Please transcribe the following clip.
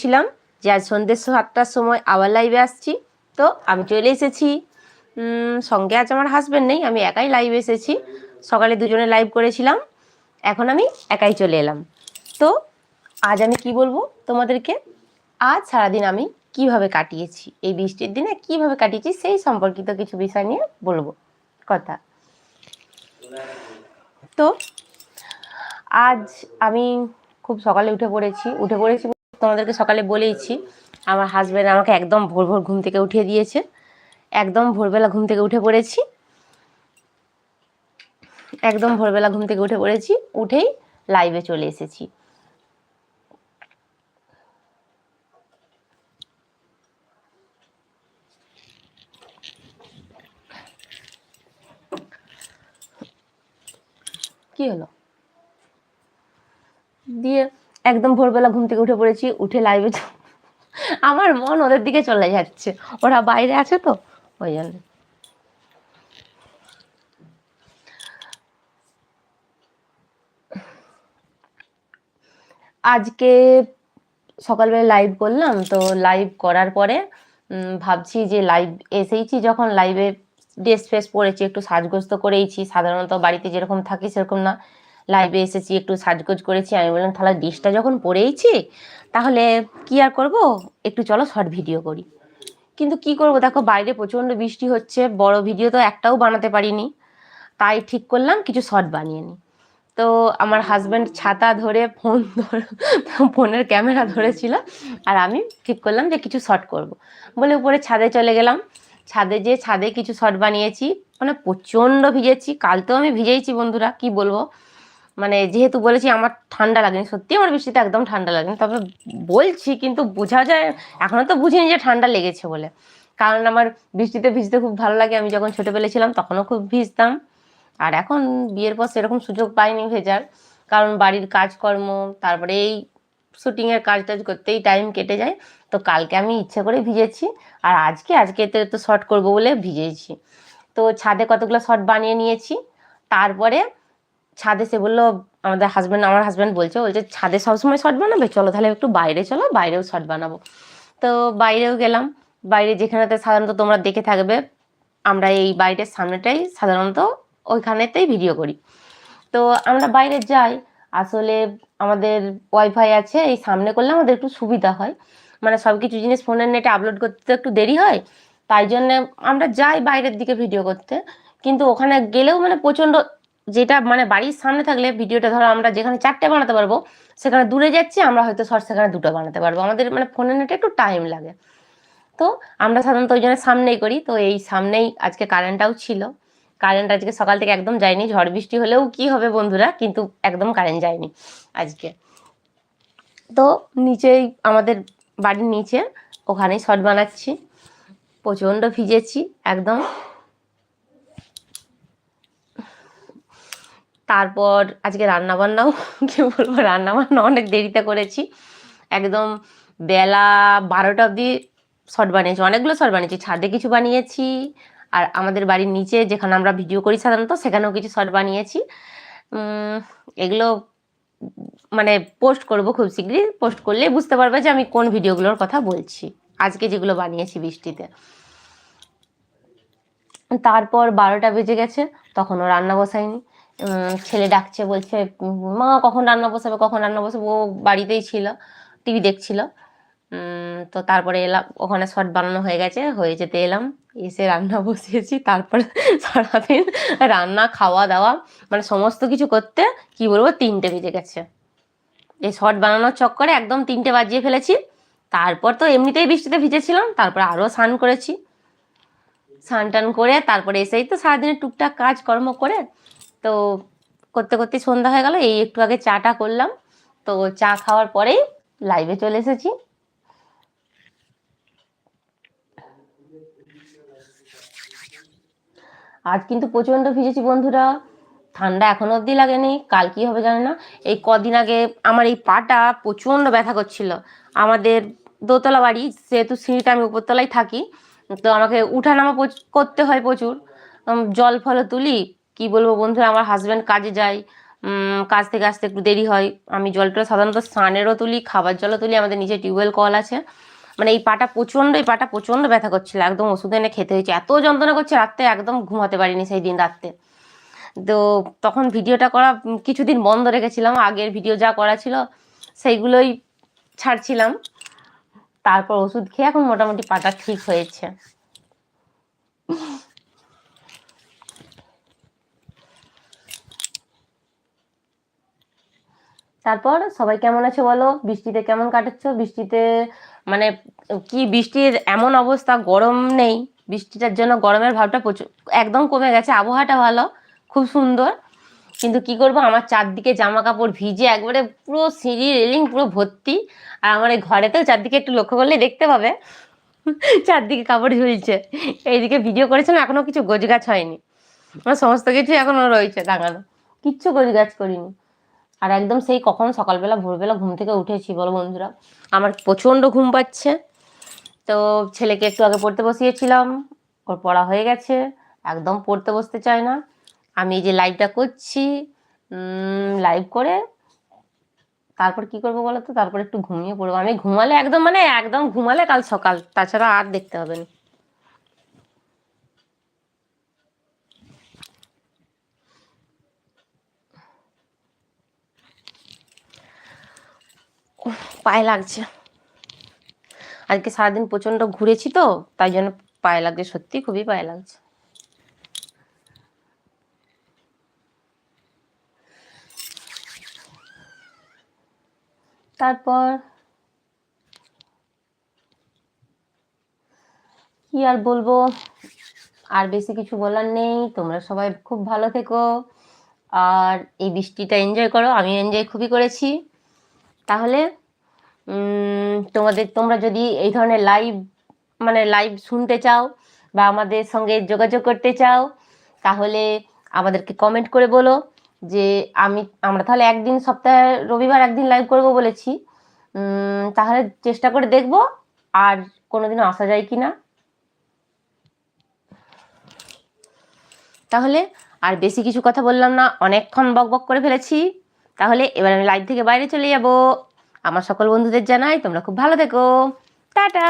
ছিলাম যে আজ সন্ধ্যে সাতটার সময় আবার লাইভে আসছি। তো আমি চলে এসেছি। সঙ্গে আজ আমার হাজবেন্ড নেই, আমি একাই লাইভে এসেছি। সকালে দুজনে লাইভ করেছিলাম। এখন আমি একাই চলে এলাম। তো আজ আমি কি বলব তোমাদেরকে? আজ সারাদিন আমি কীভাবে কাটিয়েছি, এই বৃষ্টির দিনে কীভাবে কাটিয়েছি সেই সম্পর্কিত কিছু বিষয় নিয়ে বলব। কথা। তো আজ আমি খুব সকালে উঠে পড়েছি উঠে পড়েছি তোমাদেরকে সকালে বলেইছি, আমার হাজব্যান্ড আমাকে একদম ভোর ভোর ঘুম থেকে উঠিয়ে দিয়েছে। একদম ভোরবেলা ঘুম থেকে উঠে পড়েছি। একদম ভোরবেলা ঘুম থেকে উঠে পড়েছি, উঠেই লাইভে চলে এসেছি। কি হলো? দিয়ে একদম ভোরবেলা ঘুম থেকে উঠে পড়েছি, উঠে লাইভে আমার মন ওদের দিকে চলে যাচ্ছে। ওরা বাইরে আছে তো, ওই জন্য। আজকে সকালবেলা লাইভ করলাম, তো লাইভ করার পরে ভাবছি যে লাইভ এসেইছি যখন লাইভে ড্রেস ফ্রেস পরেছি, একটু সাজগোজ তো করেইছি। সাধারণত বাড়িতে যেরকম থাকি সেরকম না। লাইভে এসেছি, একটু সাজগোজ করেছি। আমি বললাম, তাহলে ড্রেসটা যখন পরেইছি তাহলে কি আর করব? একটু চলো শর্ট ভিডিও করি। কিন্তু কি করব? দেখো, বাইরে প্রচণ্ড বৃষ্টি হচ্ছে, বড় ভিডিও তো একটাও বানাতে পারিনি। তাই ঠিক করলাম, কিছু শর্ট বানিয়ে নিই তো আমার হাজব্যান্ড ছাতা ধরে ফোন ধরে ফোনের ক্যামেরা ধরেছিল, আর আমি ঠিক করলাম যে কিছু শর্ট করব। বলে উপরে ছাদে চলে গেলাম। ছাদে যে ছাদে কিছু শর্ট বানিয়েছি। মানে প্রচণ্ড ভিজেছি। কাল তো আমি ভিজেইছি বন্ধুরা, কি বলব? মানে যেহেতু বলেছি আমার ঠান্ডা লাগেনি, সত্যি আমার বৃষ্টিতে একদম ঠান্ডা লাগেনি। তবে বলছি কিন্তু বোঝা যায় এখনও তো বুঝিনি যে ঠান্ডা লেগেছে বলে। কারণ আমার বৃষ্টিতে ভিজতে খুব ভালো লাগে। আমি যখন ছোটোবেলা ছিলাম তখনও খুব ভিজতাম। আর এখন বিয়ের পর সেরকম সুযোগ পাইনি ভেজার। কারণ বাড়ির কাজকর্ম, তারপরে এই শুটিংয়ের কাজ টাজ করতেই টাইম কেটে যায়। তো কালকে আমি ইচ্ছে করে ভিজেছি। আর আজকে আজকে এতে তো শর্ট করব বলে ভিজেছি। তো ছাদে কতগুলো শর্ট বানিয়ে নিয়েছি। তারপরে ছাদে সে বলল, আমাদের হাজব্যান্ড আমার হাজব্যান্ড বলছে বলছে, ছাদে সবসময় শর্ট বানাবে? চলো তাহলে একটু বাইরে, চলো, বাইরেও শর্ট বানাবো। তো বাইরেও গেলাম। বাইরে যেখানেতে সাধারণত তোমরা দেখে থাকবে, আমরা এই বাইরের সামনেটাই সাধারণত ওইখানেতেই ভিডিও করি। তো আমরা বাইরে যাই, আসলে আমাদের ওয়াইফাই আছে, এই সামনে করলে আমাদের একটু সুবিধা হয়। মানে সব কিছু জিনিস ফোনের নেটে আপলোড করতে তো একটু দেরি হয়, তাই জন্যে আমরা যাই বাইরের দিকে ভিডিও করতে। কিন্তু ওখানে গেলেও মানে প্রচণ্ড যেটা মানে বাড়ির সামনে থাকলে ভিডিওটা ধরো আমরা যেখানে চারটে বানাতে পারব, সেখানে দূরে যাচ্ছি, আমরা হয়তো শর্ট সেখানে দুটো বানাতে পারব। আমাদের মানে ফোনে নেটে একটু টাইম লাগে। তো আমরা সাধারণত ওই জন্য সামনেই করি। তো এই সামনেই আজকে কারেন্টটাও ছিল। কারেন্ট আজকে সকাল থেকে একদম যায়নি। ঝড় বৃষ্টি হলেও কি হবে বন্ধুরা? কিন্তু একদম কারেন্ট যায়নি আজকে। তো নিচেই আমাদের বাড়ির নিচে ওখানেই শর্ট বানাচ্ছি। প্রচণ্ড ভিজেছি একদম। তারপর আজকে রান্না বান্নাও কি বলব রান্না বান্না অনেক দেরিতে করেছি। একদম বেলা বারোটা অবধি শর্ট বানিয়েছি, অনেকগুলো শর্ট বানিয়েছি। ছাদে কিছু বানিয়েছি, আর আমাদের বাড়ির নিচে যেখানে আমরা ভিডিও করি সাধারণত, সেখানেও কিছু শর্ট বানিয়েছি। এগুলো মানে পোস্ট করব খুব শীঘ্রই, পোস্ট করলে বুঝতে পারবে যে আমি কোন ভিডিওগুলোর কথা বলছি। আজকে যেগুলো বানিয়েছি বৃষ্টিতে। তারপর বারোটা বেজে গেছে, তখনও রান্না বসাইনি। ছেলে ডাকছে, বলছে, মা, কখন রান্না বসাবে, কখন রান্না বসাবে? ও বাড়িতেই ছিল, টিভি দেখছিল। তো তারপরে এলাম, ওখানে শর্ট বানানো হয়ে গেছে, হয়ে যেতে এলাম, এসে রান্না বসিয়েছি, তারপরে সারাদিন রান্না, খাওয়া দাওয়া মানে সমস্ত কিছু করতে, কি বলব, তিনটে বেজে গেছে। এই শর্ট বানানোর চক্করে একদম তিনটে বাজিয়ে ফেলেছি, তারপর তো এমনিতেই বৃষ্টিতে ভিজেছিলাম, তারপর আরও স্নান করেছি। স্নান টান করে তারপরে এসেই তো সারাদিনের টুকটাক কাজকর্ম করে তো করতে করতে সন্ধ্যা হয়ে গেল, এই একটু আগে চাটা করলাম। তো চা খাওয়ার পরেই লাইভে চলে এসেছি। আজ কিন্তু প্রচণ্ড ভিজেছি বন্ধুরা। ঠান্ডা এখনও অবধি লাগেনি, কাল কি হবে জানি না। এই কদিন আগে আমার এই পাটা প্রচণ্ড ব্যথা করছিল। আমাদের দোতলা বাড়ি সেহেতু সিঁড়িতে আমি উপরতলায় থাকি, তো আমাকে উঠানামা করতে হয় প্রচুর। জল ফল তুলি কি বলব বন্ধুরা, আমার হাজব্যান্ড কাজে যায় কাজ থেকে আসতে একটু দেরি হয়। আমি জলটা সাধারণত স্নানেরও তুলি, খাবার জলও তুলি, আমাদের নিচে টিউবওয়েল কল আছে। মানে এই পাটা প্রচণ্ড, এই পাটা প্রচণ্ড ব্যথা করছিল, একদম ওষুধ এনে খেতে হয়েছে। এত যন্ত্রণা করছে রাত্রে, একদম ঘুমাতে পারিনি সেই দিন রাত্রে। তো তখন ভিডিওটা করা, কিছুদিন বন্ধ রেখেছিলাম, আগের ভিডিও যা করা ছিল, সেইগুলোই ছাড়ছিলাম। তারপর ওষুধ খেয়ে এখন মোটামুটি পাটা ঠিক হয়েছে। তারপর সবাই কেমন আছে বলো? বৃষ্টিতে কেমন কাটাচ্ছ? বৃষ্টিতে মানে কি বৃষ্টির এমন অবস্থা? গরম নেই। বৃষ্টিটার জন্য গরমের ভাবটা প্রচুর, একদম কমে গেছে। আবহাওয়াটা ভালো, খুব সুন্দর। কিন্তু কি করব? আমার চারদিকে জামা কাপড় ভিজে একবারে পুরো সিঁড়ি, রেলিং পুরো ভর্তি। আর আমার এই ঘরেতেও চারদিকে একটু লক্ষ্য করলে দেখতে পাবে। চারদিকে কাপড় ঝুলছে। এইদিকে ভিডিও করেছিলাম এখনও কিছু গোছগাছ হয়নি। আমার সমস্ত কিছু এখনও রয়েছে টাঙানো কিচ্ছু গোছগাছ করিনি। আর একদম সেই কখন সকালবেলা, ভোরবেলা ঘুম থেকে উঠেছি, বলো বন্ধুরা। আমার প্রচণ্ড ঘুম পাচ্ছে। তো ছেলেকে একটু আগে পড়তে বসিয়েছিলাম। ওর পড়া হয়ে গেছে। একদম পড়তে বসতে চায় না। আমি যে লাইভটা করছি লাইভ করে তারপর কি করব বলো তো? তারপর একটু ঘুমিয়ে পড়ব। আমি ঘুমালে একদম মানে একদম ঘুমালে কাল সকাল। তাছাড়া আর দেখতে হবে না। পায়ে লাগছে। আজকে সারাদিন প্রচণ্ড ঘুরেছি তো, তাই জন্য পায়ে লাগছে সত্যি খুবই পায়ে লাগছে। তারপর কি আর বলব? আর বেশি কিছু বলার নেই, তোমরা সবাই খুব ভালো থেকো। আর এই বৃষ্টিটা এনজয় করো আমি এনজয় খুবই করেছি। তাহলে তোমাদের, তোমরা যদি এই ধরনের লাইভ মানে লাইভ শুনতে চাও বা আমাদের সঙ্গে যোগাযোগ করতে চাও, তাহলে আমাদেরকে কমেন্ট করে বলো যে আমি, আমরা তাহলে একদিন সপ্তাহে, রবিবার একদিন লাইভ করব বলেছি। তাহলে চেষ্টা করে দেখব আর কোনোদিনও আসা যায় কি না তাহলে আর বেশি কিছু কথা বললাম না, অনেকক্ষণ বক বক করে ফেলেছি। তাহলে এবার আমি লাইভ থেকে বাইরে চলে যাব। আমার সকল বন্ধুদের জানাই তোমরা খুব ভালো থেকো। টাটা!